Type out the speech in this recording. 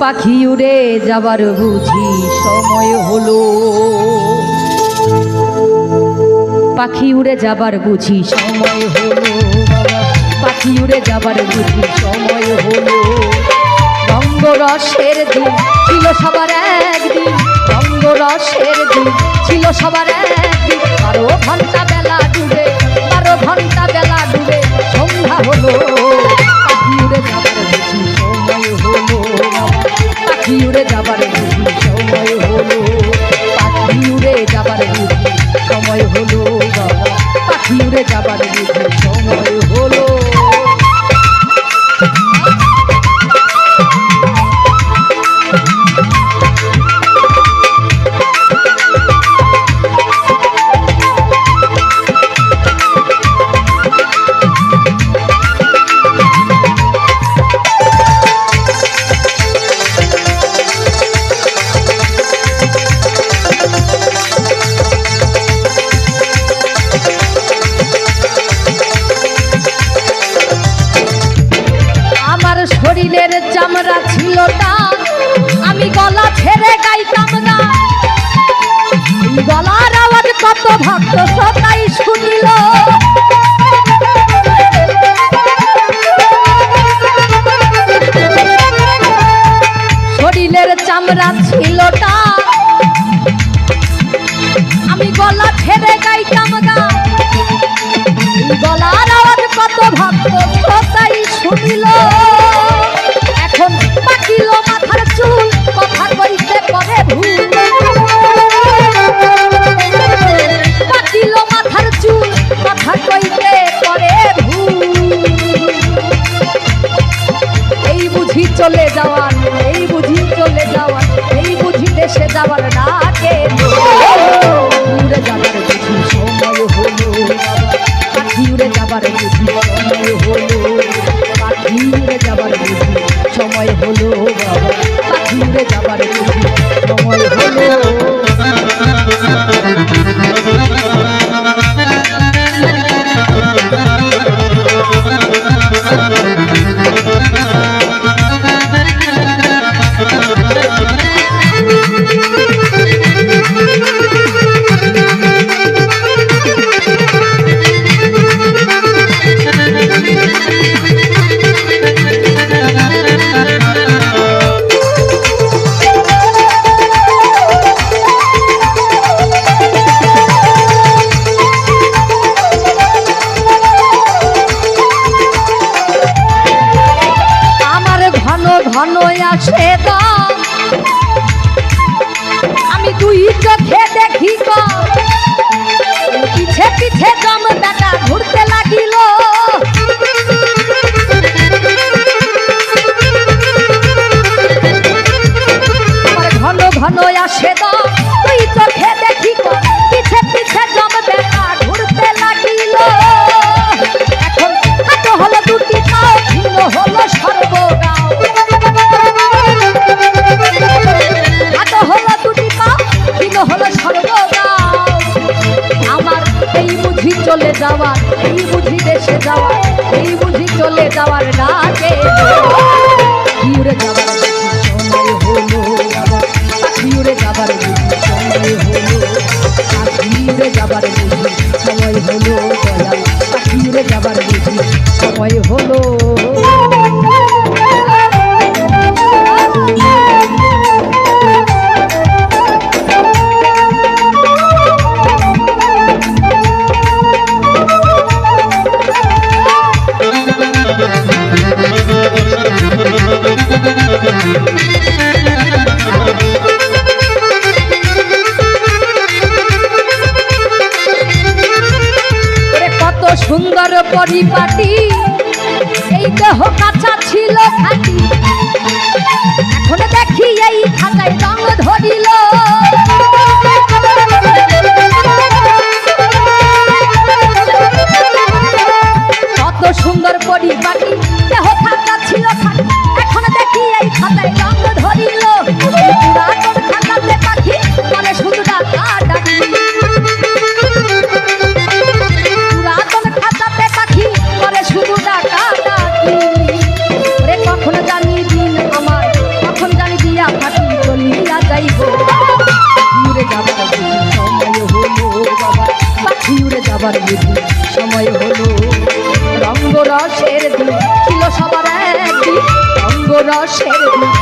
পাখি উড়ে যাবার বুঝি সময় হলো। পাখি উড়ে যাবার বুঝি সময় হলো। পাখি উড়ে যাবার বুঝি সময় হলো। রঙ্গরসের দিন ছিল সবার একদিন। রঙ্গরসের দিন ছিল সবার একদিন। বারো ঘণ্টা বেলা ডুবে ভক্ত শরীরের চামড়া ছিল আমি গলা ছেড়ে গাইতাম গা। গলার যাওয়ার ডাকে উড়ে যাবার সময় হলো। পাখি যাবার বুঝি সময় হলো। পাখি উড়ে যাবার হলো। বাবা, পাখি উড়ে যাবার বুঝি সময় হলো। দুই চোখে দেখি পিছে পিছে দম বেটা ঘুরতে লাগিল। ঘন ঘন আসে দম। চলে যাওয়ার, এই বুঝি দেশে যাওয়ার, এই বুঝি চলে যাওয়ার ডাকে পাখি যাওয়ার সময় হলো যাবার সময় হলো। এই দেহ কাঁচা ছিল খাটি এখন দেখি এই খাতায় রং ধরিল। কত সুন্দর পরিপাটি দেহ খাতা ছিল খাটি এখন দেখি এই খাতায় রং ধরিল। পাখি মানে শুধু ডাকা ডাকি মিলা যাইব উড়ে যাবার সময় হলো বাবা। পাখি উড়ে যাবার সময় হলো। রঙ্গরসের দিন ছিল সবার একদিন। রঙ্গরসের দিন